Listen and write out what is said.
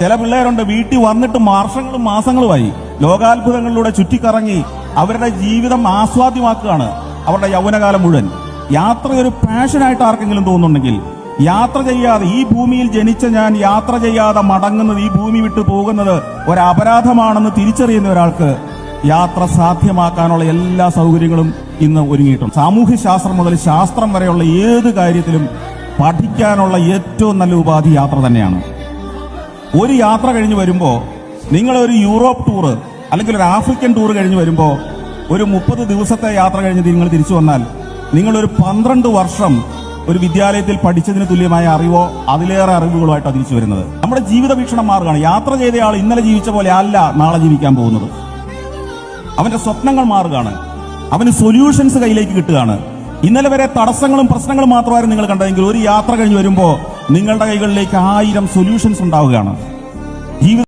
ചില പിള്ളേരുണ്ട് വീട്ടിൽ വന്നിട്ട് വർഷങ്ങളും മാസങ്ങളുമായി ലോകാത്ഭുതങ്ങളിലൂടെ ചുറ്റിക്കറങ്ങി അവരുടെ ജീവിതം ആസ്വാദ്യമാക്കുകയാണ് അവരുടെ യൗവനകാലം മുഴുവൻ. യാത്ര ഒരു പാഷനായിട്ട് ആർക്കെങ്കിലും തോന്നുന്നുണ്ടെങ്കിൽ യാത്ര ചെയ്യാതെ ഈ ഭൂമിയിൽ ജനിച്ച ഞാൻ യാത്ര ചെയ്യാതെ മടങ്ങുന്നത് ഈ ഭൂമി വിട്ടു പോകുന്നത് ഒരു അപരാധമാണെന്ന് തിരിച്ചറിയുന്ന ഒരാൾക്ക് യാത്ര സാധ്യമാക്കാനുള്ള എല്ലാ സൗകര്യങ്ങളും ഇന്ന് ഒരുങ്ങിയിട്ടുണ്ട്. സാമൂഹ്യ ശാസ്ത്രം മുതൽ ശാസ്ത്രം വരെയുള്ള ഏത് കാര്യത്തിലും പഠിക്കാനുള്ള ഏറ്റവും നല്ല ഉപാധി യാത്ര തന്നെയാണ്. ഒരു യാത്ര കഴിഞ്ഞ് വരുമ്പോൾ നിങ്ങളൊരു യൂറോപ്പ് ടൂറ് അല്ലെങ്കിൽ ഒരു ആഫ്രിക്കൻ ടൂർ കഴിഞ്ഞ് വരുമ്പോൾ ഒരു മുപ്പത് ദിവസത്തെ യാത്ര കഴിഞ്ഞ് നിങ്ങൾ തിരിച്ചു വന്നാൽ നിങ്ങളൊരു പന്ത്രണ്ട് വർഷം ഒരു വിദ്യാലയത്തിൽ പഠിച്ചതിന് തുല്യമായ അറിവോ അതിലേറെ അറിവുകളുമായിട്ടാണ് തിരിച്ചു വരുന്നത്. നമ്മുടെ ജീവിത വീക്ഷണം മാറുകയാണ് യാത്ര ചെയ്തയാൾ ഇന്നലെ ജീവിച്ച പോലെ അല്ല നാളെ ജീവിക്കാൻ പോകുന്നത്. അവന്റെ സ്വപ്നങ്ങൾ മാറുകയാണ്. അവന് സൊല്യൂഷൻസ് കയ്യിലേക്ക് കിട്ടുകയാണ്. ഇന്നലെ വരെ തടസ്സങ്ങളും പ്രശ്നങ്ങളും മാത്രമായിരുന്നു നിങ്ങൾ കണ്ടതെങ്കിൽ ഒരു യാത്ര കഴിഞ്ഞ് വരുമ്പോൾ നിങ്ങളുടെ കൈകളിലേക്ക് ആയിരം സൊല്യൂഷൻസ് ഉണ്ടാവുകയാണ്.